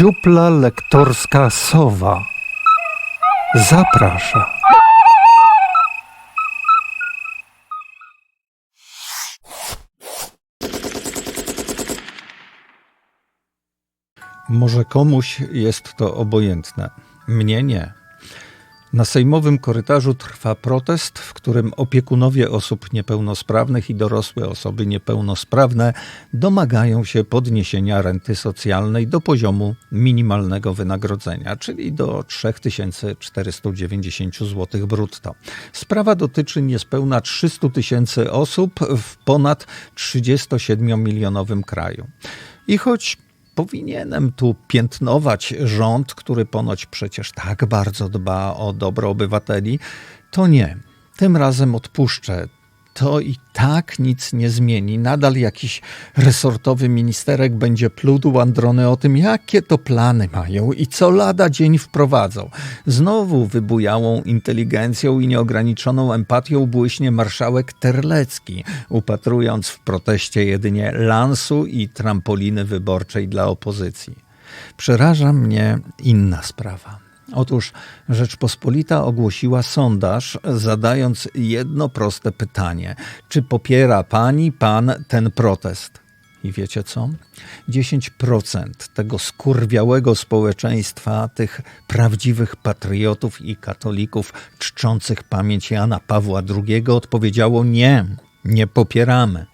Dziupla lektorska sowa zaprasza. Może komuś jest to obojętne. Mnie nie. Na sejmowym korytarzu trwa protest, w którym opiekunowie osób niepełnosprawnych i dorosłe osoby niepełnosprawne domagają się podniesienia renty socjalnej do poziomu minimalnego wynagrodzenia, czyli do 3490 zł brutto. Sprawa dotyczy niespełna 300 tysięcy osób w ponad 37-milionowym kraju. I choć powinienem tu piętnować rząd, który ponoć przecież tak bardzo dba o dobro obywateli, to nie. Tym razem odpuszczę. To i tak nic nie zmieni. Nadal jakiś resortowy ministerek będzie pludł Androny o tym, jakie to plany mają i co lada dzień wprowadzą. Znowu wybujałą inteligencją i nieograniczoną empatią błyśnie marszałek Terlecki, upatrując w proteście jedynie lansu i trampoliny wyborczej dla opozycji. Przeraża mnie inna sprawa. Otóż Rzeczpospolita ogłosiła sondaż, zadając jedno proste pytanie: czy popiera pani, pan ten protest? I wiecie co? 10% tego skurwiałego społeczeństwa, tych prawdziwych patriotów i katolików czczących pamięć Jana Pawła II odpowiedziało nie, nie popieramy.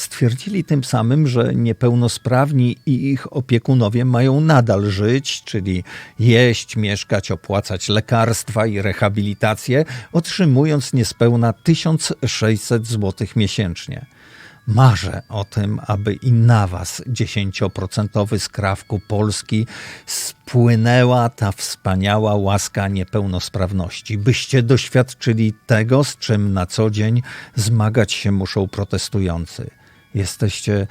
Stwierdzili tym samym, że niepełnosprawni i ich opiekunowie mają nadal żyć, czyli jeść, mieszkać, opłacać lekarstwa i rehabilitację, otrzymując niespełna 1600 zł miesięcznie. Marzę o tym, aby i na was 10% skrawku Polski spłynęła ta wspaniała łaska niepełnosprawności, byście doświadczyli tego, z czym na co dzień zmagać się muszą protestujący. Jesteście,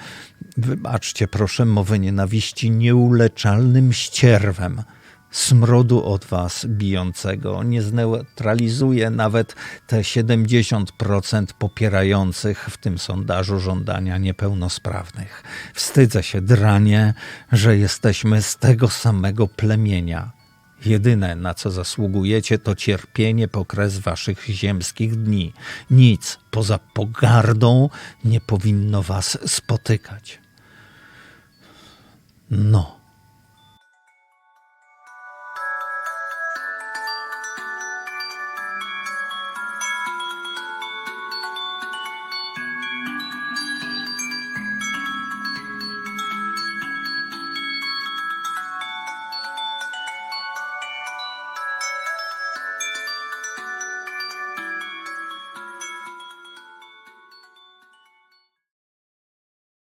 wybaczcie proszę mowy nienawiści, nieuleczalnym ścierwem. Smrodu od was bijącego nie zneutralizuje nawet te 70% popierających w tym sondażu żądania niepełnosprawnych. Wstydzę się, dranie, że jesteśmy z tego samego plemienia. Jedyne, na co zasługujecie, to cierpienie po kres waszych ziemskich dni. Nic poza pogardą nie powinno was spotykać. No.